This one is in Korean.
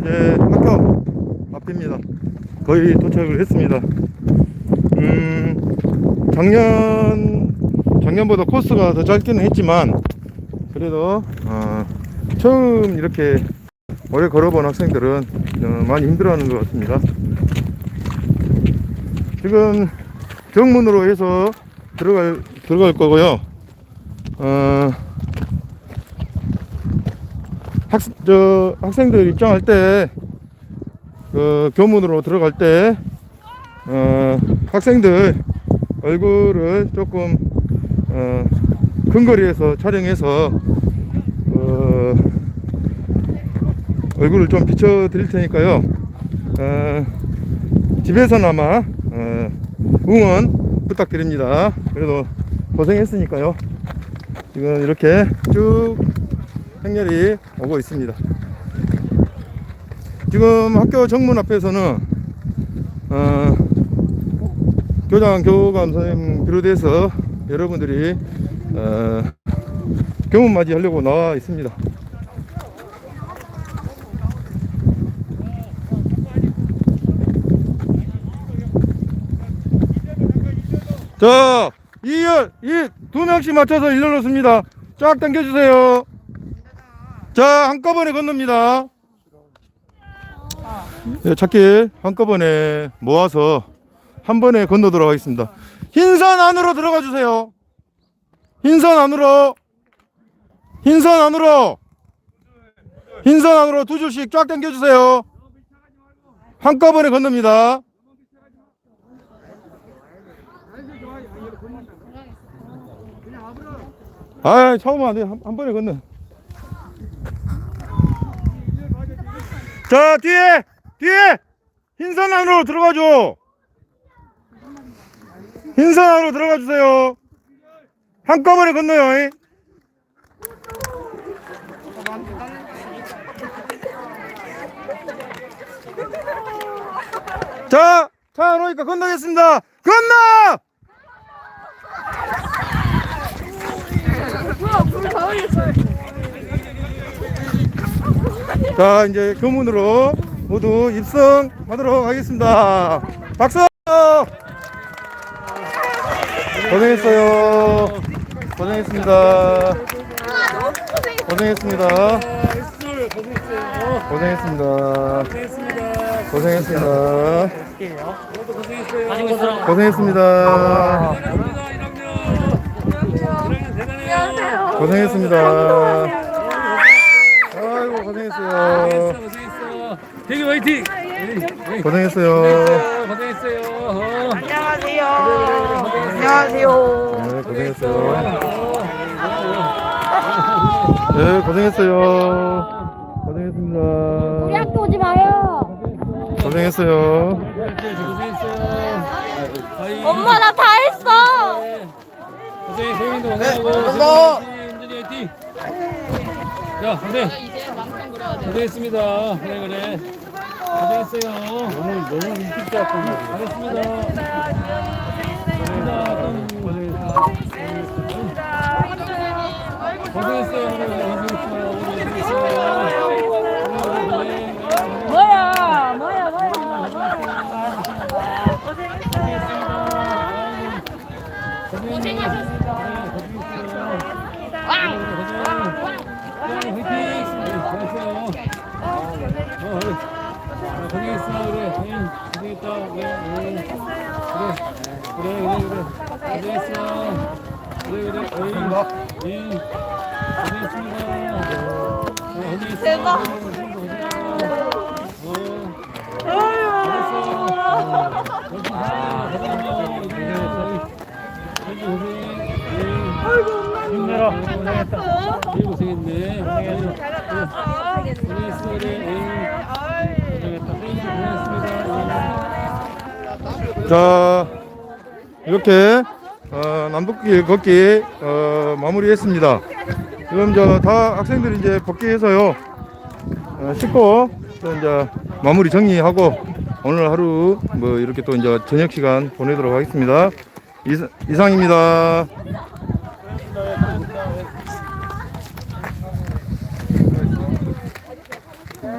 이제 학교 앞입니다. 거의 도착을 했습니다. 음, 작년, 작년보다 코스가 더 짧기는 했지만, 그래도, 어, 처음 이렇게 오래 걸어본 학생들은 어, 많이 힘들어하는 것 같습니다. 지금 정문으로 해서 들어갈, 들어갈 거고요. 어, 학, 저, 학생들 입장할 때, 그, 교문으로 들어갈 때, 어, 학생들 얼굴을 조금, 어, 근거리에서 촬영해서, 어, 얼굴을 좀 비춰 드릴 테니까요. 어, 집에서나마, 어, 응원 부탁드립니다. 그래도 고생했으니까요. 지금 이렇게 쭉 행렬이 오고 있습니다. 지금 학교 정문 앞에서는 어, 교장 교감 선생님 비롯해서 여러분들이 어, 교문 맞이 하려고 나와 있습니다. 자, 2열, 이두 명씩 맞춰서 일렬로 씁니다. 쫙 당겨주세요. 자, 한꺼번에 건넙니다. 네, 찾길 한꺼번에 모아서 한 번에 건너도록 하겠습니다. 흰선 안으로 들어가 주세요. 흰선 안으로. 흰선 안으로. 흰선 안으로 두 줄씩 쫙 당겨 주세요. 한꺼번에 건넙니다. 아, 처음 안 돼. 한, 한 번에 건너. 자, 뒤에! 뒤에! 흰선 안으로 들어가줘! 흰선 안으로 들어가 주세요. 한꺼번에 건너요. 잉? 자, 차안 오니까 건너겠습니다. 건너! 자, 이제 교문으로 모두 입성하도록 하겠습니다. 박수! 고생했어요. 고생했습니다. 고생했습니다. 고생했습니다. 고생했습니다. 고생했습니다. 고생했습니다. 아이고 화이팅! 고생했어요. 고생했어요. 어. 안녕하세요. 안녕하세요. 네, 고생했어요. 네, 고생했어요. 고생했습니다. 우리 학교 오지 마요. 고생했어요. 고생했어요. 아이, 엄마 나 다 했어. 고생해, 소영이도 고생하고. 은준이 화이팅! 자, 그래. 고생했습니다. 그래, 그래. 고생했어요. 너무, 너무 일찍 잡고 잘했습니다. 고생했어요. 고생했어 그래 고생했다 그래 그래 그래 그래 고생했어 그래 그래 어이 고생했습니다 대박. 힘내라 고생했다 고생했네 고생했어 그래 고생했다 자, 이렇게 어, 남북길 걷기 어, 마무리했습니다. 지금 저다 학생들이 이제 복귀해서요. 어, 씻고 또 이제 마무리 정리하고 오늘 하루 뭐 이렇게 또 이제 저녁 시간 보내도록 하겠습니다. 이상, 이상입니다.